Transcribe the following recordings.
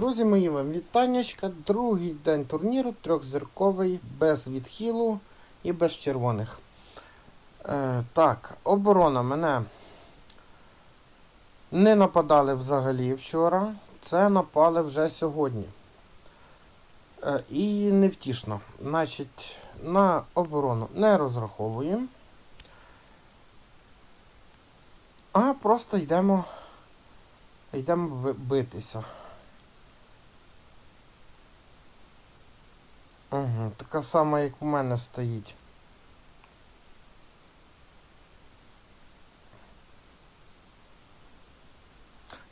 Друзі мої, вам вітаннячка. Другий день турніру, трьохзірковий, без відхилу і без червоних. Е, так, оборона мене не нападали взагалі вчора. Це напали вже сьогодні. Е, і невтішно. Значить, на оборону не розраховуємо. А просто йдемо. Йдемо битися. Угу, така сама, як у мене стоїть.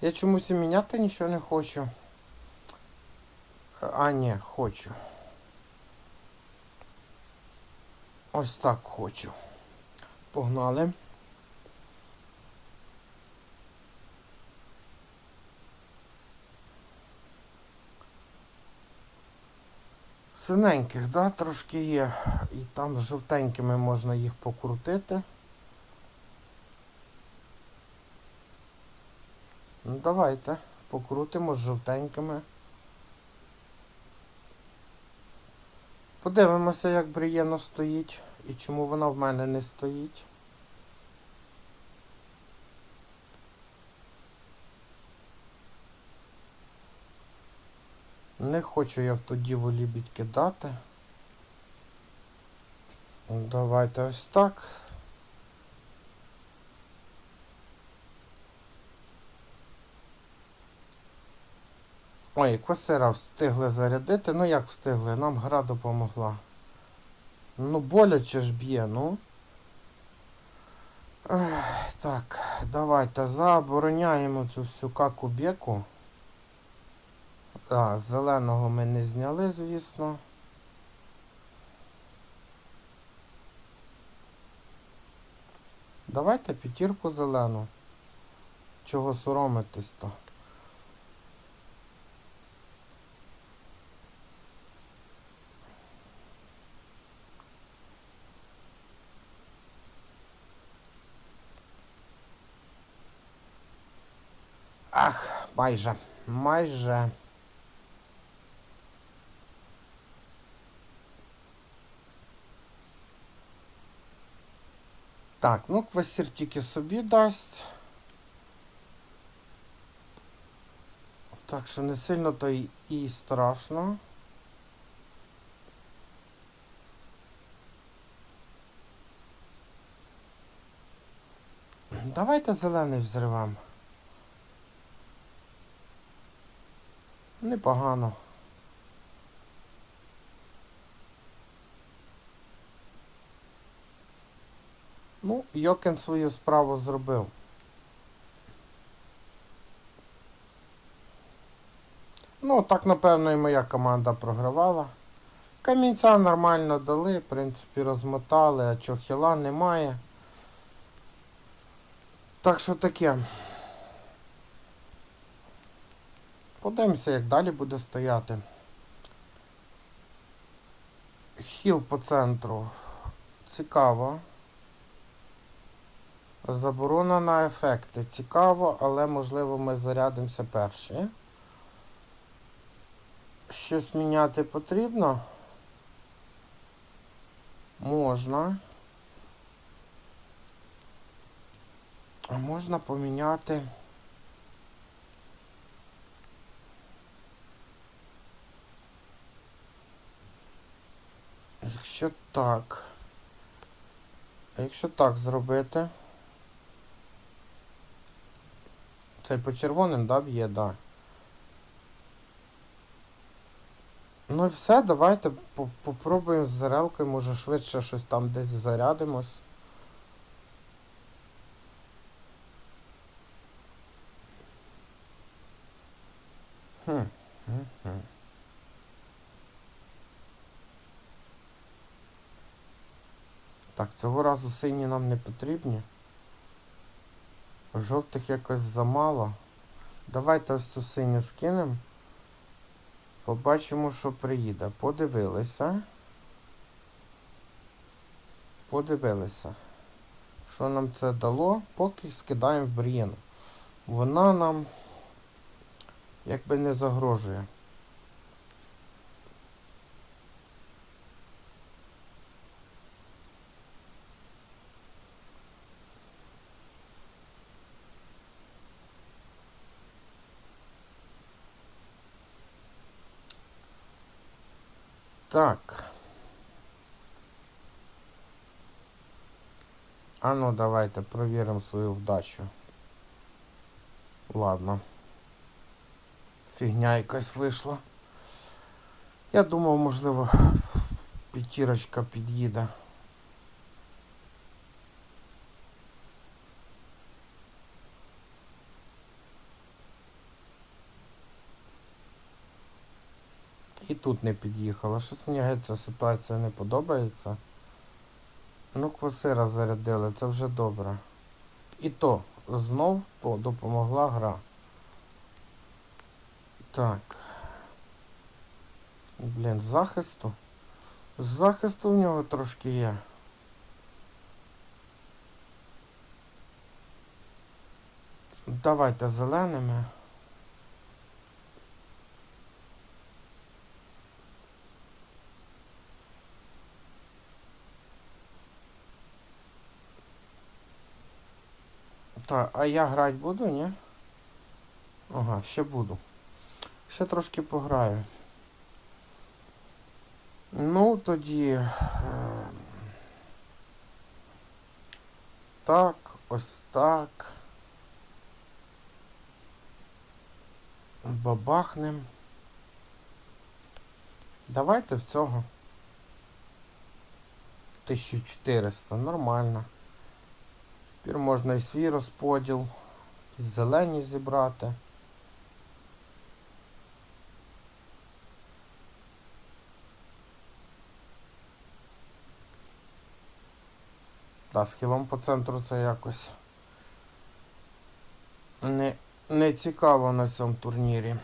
Я чомусь і міняти нічого не хочу. А, ні, хочу. Ось так хочу. Погнали. Синеньких, да, трошки є. І там з жовтенькими можна їх покрутити. Ну, давайте, покрутимо з жовтенькими. Подивимося, як Брієно стоїть і чому вона в мене не стоїть. Не хочу я в ту діву лібідь кидати. Давайте ось так. Ой, квасира встигли зарядити. Ну як встигли? Нам гра допомогла. Ну, боляче ж б'є, ну. Ех, так, давайте забороняємо цю всю каку-беку. А, зеленого ми не зняли, звісно. Давайте п'ятірку зелену. Чого соромитись-то? Ах, майже, майже. Так, ну квасір тільки собі дасть. Так що не сильно то й і страшно. Давайте зелений взривам. Непогано. Ну, Йокен свою справу зробив. Ну, так, напевно, і моя команда програвала. Камінця нормально дали, в принципі, розмотали, а чохіла немає. Так що таке. Подивимося, як далі буде стояти. Хіл по центру. Цікаво. Заборона на ефекти. Цікаво, але можливо ми зарядимося перші. Щось міняти потрібно? Можна. А можна поміняти. Якщо так. Якщо так зробити. Це по червоним, да, б'є, да. Ну і все, давайте по- попробуємо з зарелкою, може швидше щось там десь зарядимось. Хм. Так, цього разу сині нам не потрібні. Жовтих якось замало. Давайте ось цю синю скинемо. Побачимо, що приїде. Подивилися. Подивилися. Що нам це дало? Поки скидаємо в Брієну. Вона нам якби не загрожує. Так. А ну давайте провіримо свою вдачу. Ладно. Фігня якась вийшла. Я думав, можливо, п'ятірочка під'їде. І тут не під'їхала. Щось мені геть ця ситуація не подобається. Ну, квасира зарядили, це вже добре. І то знов допомогла гра. Так. Блін, захисту. Захисту в нього трошки є. Давайте зеленими. Так, а я грати буду, ні? Ага, ще буду. Ще трошки пограю. Ну, тоді. Е, так, ось так. Бабахнем. Давайте в цього. 1400, нормально. Тепер можна і свій розподіл, і зелені зібрати. Та, з хілом по центру це якось не, не цікаво на цьому турнірі.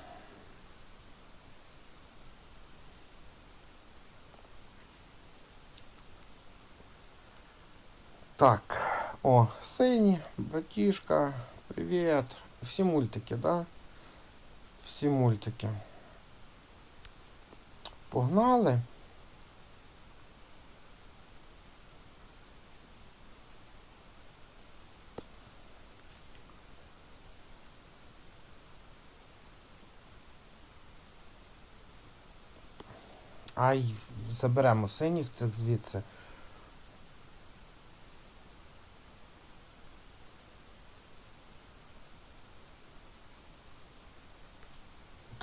Так, о, сині, братішка, привіт. Всі мультики, да? Всі мультики. Погнали. Ай, заберемо синіх цих звідси.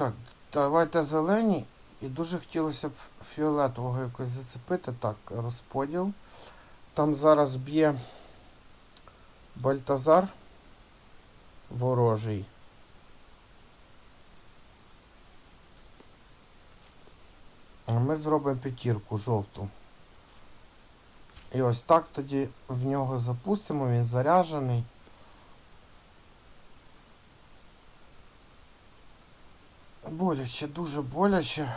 Так, давайте зелені. І дуже хотілося б фіолетового якось зацепити. Так, розподіл. Там зараз б'є Бальтазар ворожий. А ми зробимо п'ятірку жовту. І ось так тоді в нього запустимо, він заряджений. Боляче, дуже боляче.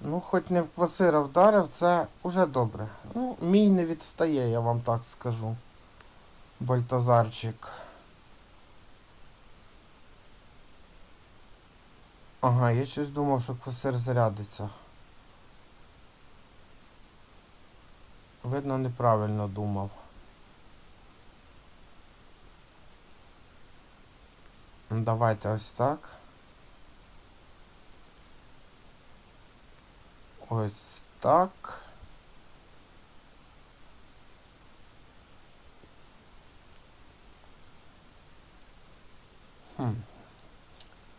Ну, хоч не в квасира вдарив, це уже добре. Ну, мій не відстає, я вам так скажу. Бальтазарчик. Ага, я щось думав, що квасир зарядиться. Видно, неправильно думав. Давайте ось так. Ось так. Хм.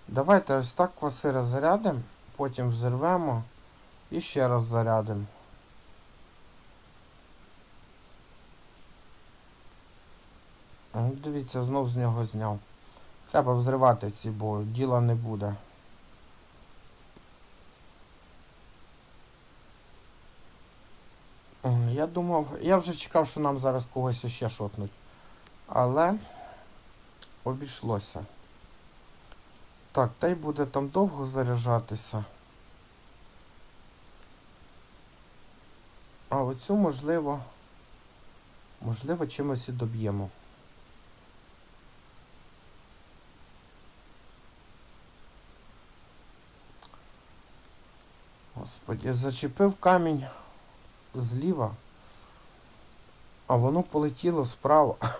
Давайте ось так квасира зарядимо, потім взірвемо і ще раз зарядимо. Ну, Дивіться, знов з нього зняв. Треба взривати ці, бо діла не буде. Я думав, я вже чекав, що нам зараз когось ще шотнуть. Але обійшлося. Так, та й буде там довго заряджатися. А оцю можливо, можливо, чимось і доб'ємо. Зачепив камінь зліва, а воно полетіло справа.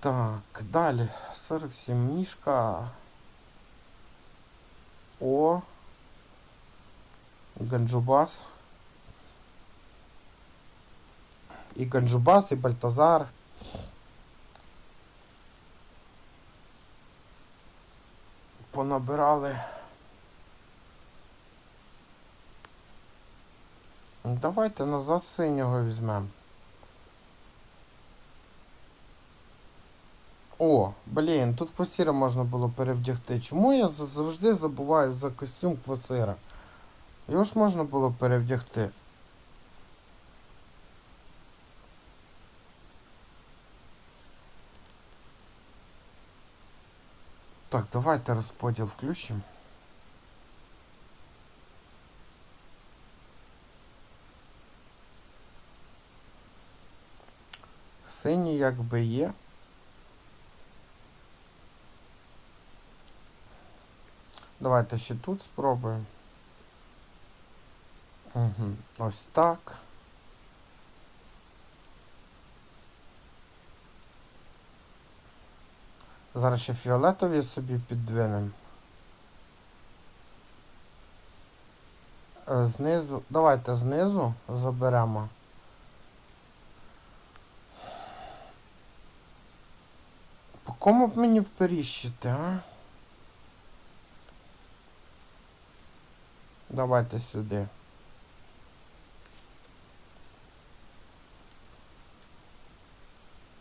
Так, далі. 47 мішка. О. Ганджубас. І Ганджубас, і Бальтазар. Понабирали. Давайте назад синього візьмемо. О, блін, тут квасіра можна було перевдягти. Чому я завжди забуваю за костюм квасира? Його ж можна було перевдягти. Так, давайте розподіл включимо. Синій якби є. Давайте ще тут спробуємо. Угу. Ось так. Зараз ще фіолетові собі піддвинемо. Е, Знизу. Давайте знизу заберемо. Кому б мені вперіщити, а? Давайте сюди.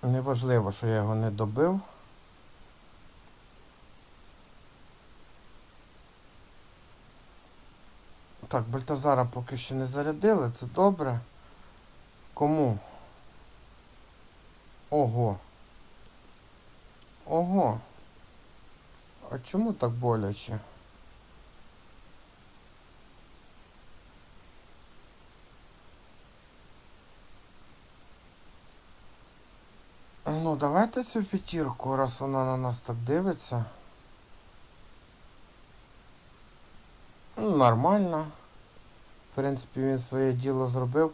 Неважливо, що я його не добив. Так, Бальтазара поки що не зарядили, це добре. Кому? Ого. Ого. А чому так боляче? Ну, давайте цю п'ятірку, раз вона на нас так дивиться. Ну, нормально. В принципі, він своє діло зробив.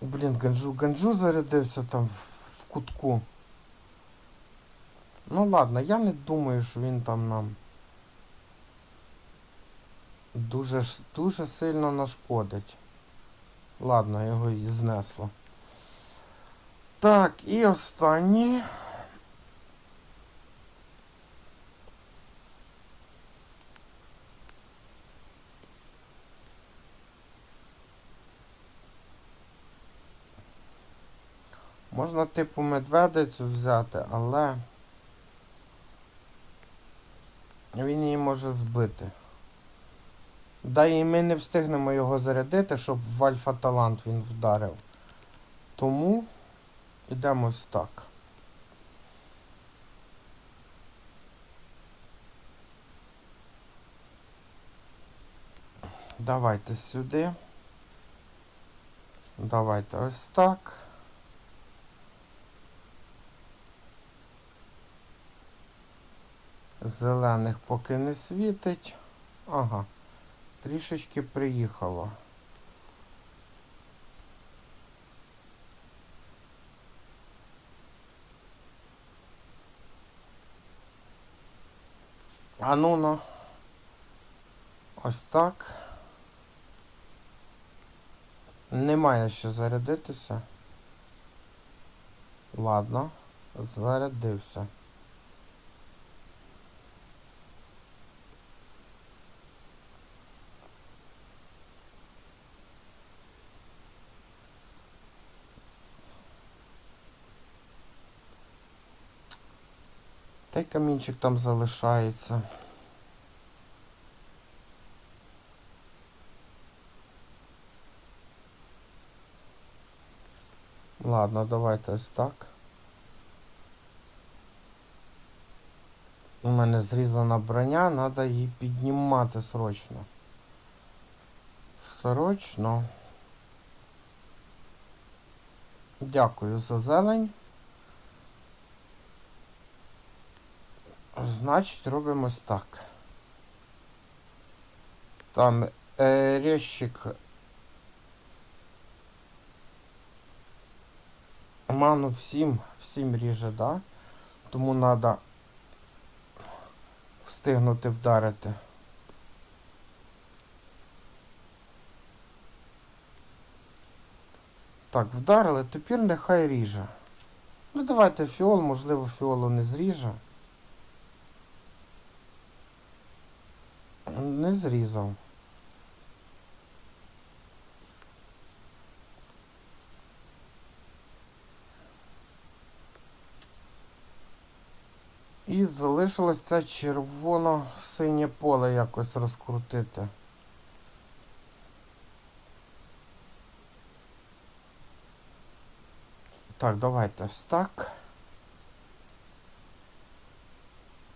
Блін, Ганджу, Ганджу зарядився там в, кутку. Ну ладно, я не думаю, що він там нам дуже, дуже сильно нашкодить. Ладно, його і знесло. Так, і останнє. Можна типу медведицю взяти, але він її може збити. Да і ми не встигнемо його зарядити, щоб в альфа талант він вдарив. Тому йдемо ось так. Давайте сюди. Давайте ось так. Зелених поки не світить. Ага. Трішечки приїхало. А ну на. Ось так. Немає що зарядитися. Ладно, зарядився. Та й камінчик там залишається. Ладно, давайте ось так. У мене зрізана броня, треба її піднімати срочно. Срочно. Дякую за зелень. Значить, робимо так. Там е, резчик ману всім, всім ріже, да? Тому треба встигнути вдарити. Так, вдарили, тепер нехай ріже. Ну давайте фіол, можливо, фіолу не зріже. Не зрізав. І залишилось це червоно-синє поле якось розкрутити. Так, давайте ось так.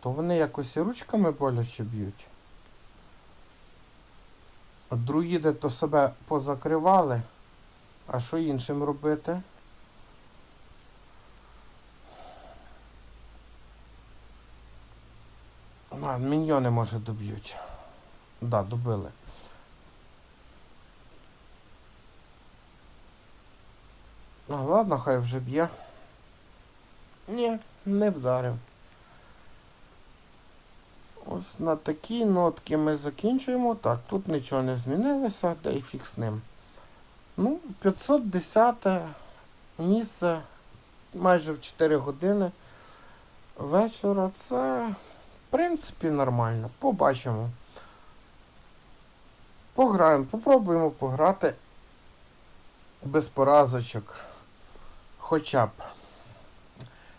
То вони якось і ручками боляче б'ють. Друїди то себе позакривали. А що іншим робити? А, міньйони, може, доб'ють. Да, добили. А, ладно, хай вже б'є. Ні, не вдарив. Ось на такій нотці ми закінчуємо. Так, тут нічого не змінилося, та й фіг з ним. Ну, 510 місце майже в 4 години вечора. Це, в принципі, нормально. Побачимо. Пограємо, попробуємо пограти без поразочок. Хоча б.